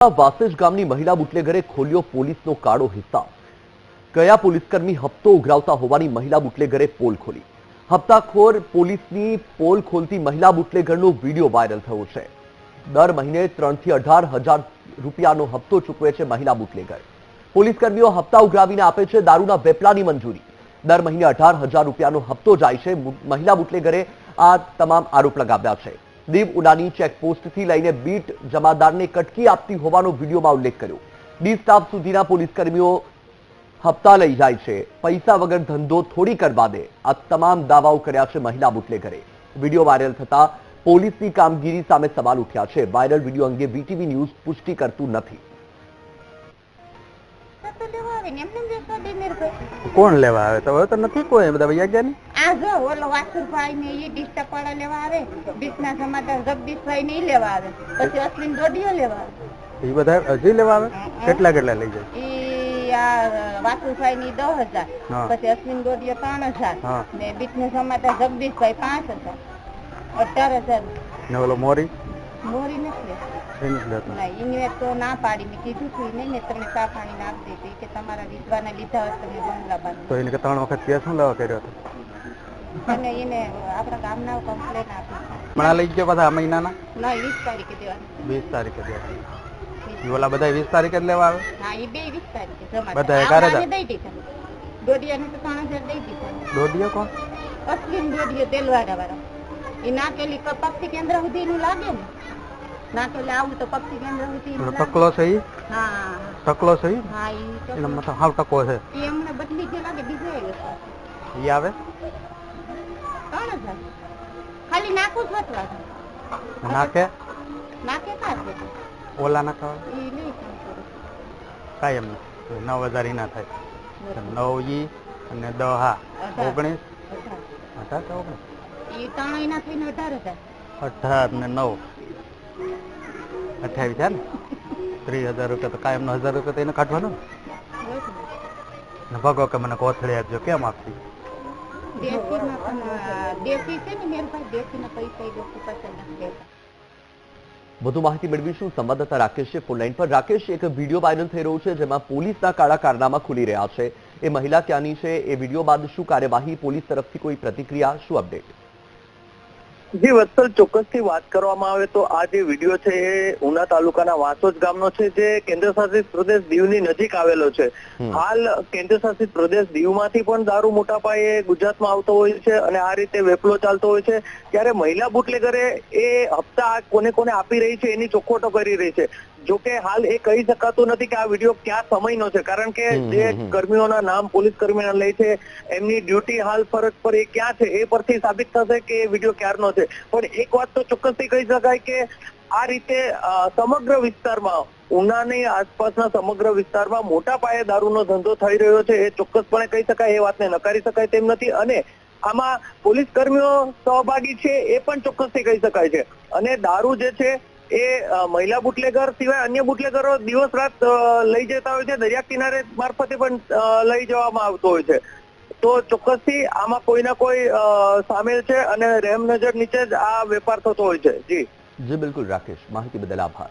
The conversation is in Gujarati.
વાસેજ ગામની મહિલા બુટલેગરે ખોલ્યો પોલીસનો કાળો હિસાબ કયા પોલીસકર્મી હપ્તો ઉઘરાવતા હોવાની મહિલા બુટલેગરે પોલ ખોલી. હપ્તાખોર પોલીસની પોલ ખોલતી મહિલા બુટલેગરનો વીડિયો વાયરલ થયો છે. દર મહિને ત્રણથી અઢાર હજાર રૂપિયાનો હપ્તો ચૂકવે છે મહિલા બુટલેગર. પોલીસકર્મીઓ હપ્તા ઉઘરાવીને આપે છે દારૂના વેપલાની મંજૂરી. દર મહિને અઢાર હજાર રૂપિયાનો હપ્તો જાય છે મહિલા બુટલેગરે આ તમામ આરોપ લગાવ્યા છે. દીવ ઉડાની ચેકપોસ્ટથી લઈને બીટ જમાદારને કટકી આપતી હોવાનો વિડીયોમાં ઉલ્લેખ કર્યો. ડી સ્ટાફ સુધીના પોલીસકર્મીઓ હપ્તા લઈ જાય છે. પૈસા વગર ધંધો થોડી કરવા દે આ તમામ દાવાઓ કર્યા છે મહિલા બુટલેગરે. વીડિયો વાયરલ થતા પોલીસની કામગીરી સામે સવાલ ઉઠ્યા છે. વાયરલ વીડિયો અંગે વીટીવી ન્યૂઝ પુષ્ટિ કરતું નથી. કોણ લેવા આવે? તો નથી કોઈ બધા ગયા ને જો ઓલો વાસુભાઈ ને એ ડિસ્ટર્બ વાળા લેવા આવે બીચના સમાચાર જગદીશભાઈ ને લેવા આવે. પછી અશ્વિન દોડીઓ લેવા આવે. એ બધા હજી લેવા આવે? કેટલા કેટલા લઈ જાય? ઈ આ વાસુભાઈ ની દસ હજાર. પછી અશ્વિન દોડીઓ ત્રણ હજાર. હા. ને સમાચાર જગદીશભાઈ પાંચ હજાર. અઢાર હજાર. ને ઓલો મોરી? મોરી નથી લેતી. એ નથી લેતો. ના તો ના કીધું હતું નહીં ને તમને ચા પાણી દીધી કે તમારા વિધવાના લીધા હોય તમે બંગલા બાંધો તો એને ત્રણ વખત કેસ શું લેવા કર્યો હતો? અને એને આપણા ગામના કમ્પ્લેન આપી. હમણાં લઈ ગયો પાછા આ મહિનાના? ના વીસ તારીખે દેવાની. વીસ તારીખે દેવા ઓલા બધા વીસ તારીખે જ લેવા આવે? હા એ બે વીસ તારીખે જમા બધાએ થાય. દઈ દીધા. દોડિયાને તો ત્રણ હજાર દઈ દીધા. દોઢિયો કોણ? અશ્વિન દોડિયો તેલવાડા વાળા એ નાકેલી પક્ષી કેન્દ્ર સુધી નું લાગે ને? નાકેલી આવું તો પક્ષી કેન્દ્ર સુધી ટકલો છે હા. ટકલો છે હા એ મતલબ હાવ ટકો છે. એ હમણાં બદલી ગયો લાગે બીજો ઈ આવે? ત્રણ હજાર ખાલી નાખું જ વટવા નાખે? નાખે કા છે? ઓલા નાખવા ઈ નહીં કામ એમ નવ હજાર ઈ ના થાય. નવ ઈ અને દહ હા અઢાર. ઓગણીસ? અઢાર. તો ઓગણીસ? ઈ ત્રણ એના થઈને અઢાર હજાર. અઢાર ને નવ. અઠાવીસ છે ને? ત્રીસ હજાર રૂપિયા તો કાયમ નો હજાર રૂપિયા તો એને કાઢવાનો ને. ને. ને ભગો કે મને કોથળી આપજો કેમ આપતી દેશીમાં પણ દેશી છે ને મેરભાઈ દેશીના પૈસા એ લોકો પાસે નથી દેતા. વધુ માહિતી મેળવીશું સંવાદદાતા રાકેશ છે ફોનલાઈન પર. રાકેશ, એક વીડિયો વાયરલ થઈ રહ્યો છે જેમાં પોલીસના કાળા કારનામા ખુલી રહ્યા છે. એ મહિલા ક્યાંની છે? એ વીડિયો બાદ શું કાર્યવાહી? પોલીસ તરફથી કોઈ પ્રતિક્રિયા? શું અપડેટ? જી વત્સલ ચોક્કસથી વાત કરવામાં આવે તો આ જે વીડિયો છે એ ઉના તાલુકાના વાસોજ ગામનો છે જે કેન્દ્ર શાસિત પ્રદેશ દીવની નજીક આવેલો છે. હાલ કેન્દ્ર શાસિત પ્રદેશ દીવમાંથી પણ દારૂ મોટા પાયે ગુજરાતમાં આવતો હોય છે અને આ રીતે વેપલો ચાલતો હોય છે. ત્યારે મહિલા બુટલેગરે એ હપ્તા કોને કોને આપી રહી છે એની ચોખવટો કરી રહી છે. જો કે હાલ એ કહી શકાતું નથી કે આ વીડિયો ક્યાં સમયનો છે. કારણ કે જે. કર્મીઓના નામ પોલીસ કર્મીના લે છે એમની ડ્યુટી હાલ ફરજ પર એ ક્યાં છે એ પરથી સાબિત થશે કે એ વીડિયો ક્યારનો છે. પણ એક વાત તો ચોક્કસથી કહી શકાય કે આ રીતે સમગ્ર વિસ્તારમાં ઉનાની આસપાસના સમગ્ર વિસ્તારમાં મોટા પાયે દારૂનો ધંધો થઈ રહ્યો છે એ ચોક્કસપણે કહી શકાય એ વાતને નકારી શકાય તેમ નથી. અને આમાં પોલીસ કર્મીઓ સહભાગી છે એ પણ ચોક્કસથી કહી શકાય છે. અને દારૂ જે છે એ મહિલા બુટલેગર સિવાય અન્ય બુટલેગરો દિવસ રાત લઈ જતા હોય છે. દરિયા કિનારે મારફતે પણ લઈ જવામાં આવતો હોય છે. તો ચોક્કસથી આમાં કોઈ ના કોઈ સામેલ છે અને રેમ નજર નીચે જ આ વેપાર થતો હોય છે. જી. જી, બિલકુલ, રાકેશ. માહિતી બદલ આભાર.